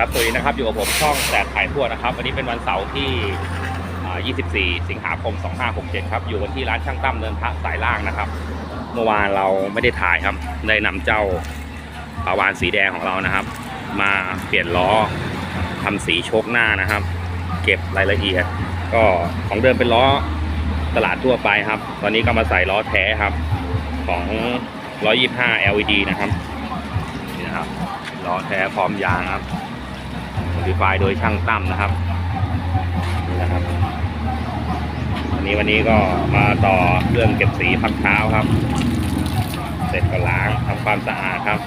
ครับสวัสดีนะครับอยู่กับผมช่องแสบถ่ายทั่วนะครับ วันนี้เป็นวันเสาร์ที่ 24 สิงหาคม 2567 ครับ อยู่กันที่ร้านช่างตั้มเนินพระสายล่างนะครับ เมื่อวานเราไม่ได้ถ่ายครับ ได้นำเจ้าปาวานสีแดงของเรานะครับ มาเปลี่ยนล้อทำสีโชคหน้านะครับ เก็บรายละเอียด ก็ของเดิมเป็นล้อตลาดทั่วไปครับ ตอนนี้ก็มาใส่ล้อแท้ครับ ของ 125 LED นะครับนี่นะครับล้อแท้พร้อมยางครับ ดิฟายโดยช่างตั้มนะครับนี่นะครับวันนี้วันนี้ก็มาต่อเรื่องเก็บสีพักเท้าครับ เสร็จก็ล้างทำความสะอาดครับ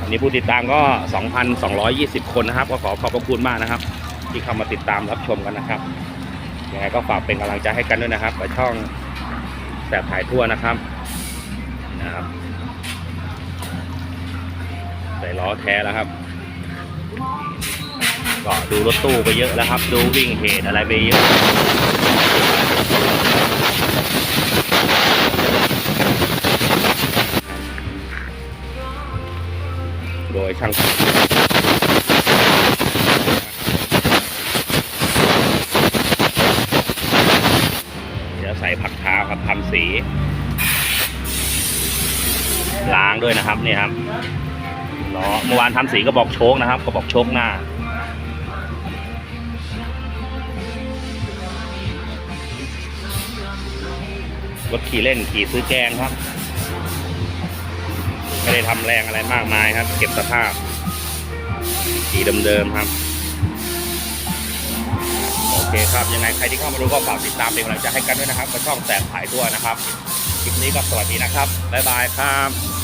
วันนี้ผู้ติดตามก็ 2,220 คนนะครับ ก็ขอขอบพระคุณมากนะครับ ที่เข้ามาติดตามรับชมกันนะครับ ยังไงก็ฝากเป็นกำลังใจให้กันด้วยนะครับกับช่องแสบถ่ายทั่วนะครับนะครับ ส่ล้อแท้แล้วครับ ก็ดูรถตู้ไปเยอะแล้วครับ ดูวิ่งเหตุอะไรไปเยอะโดยช่างเดี๋ยวใส่ผักเท้าครับทำสี ล้างด้วยนะครับเนี่ยครับ ล้อเมื่อวานทำสีกระบอกโชคนะครับกระบอกโชคหน้า รถขี่เล่นขี่ซื้อแกงครับ ไม่ได้ทำแรงอะไรมากมายครับ เก็บสภาพ ขี่เดิมๆครับ โอเคครับ ยังไงใครที่เข้ามาดูก็ฝากติดตามเป็นกำลังใจให้กันด้วยนะครับกับช่องแสบถ่ายทั่วนะครับคลิปนี้ก็สวัสดีนะครับ บ๊ายบายครับ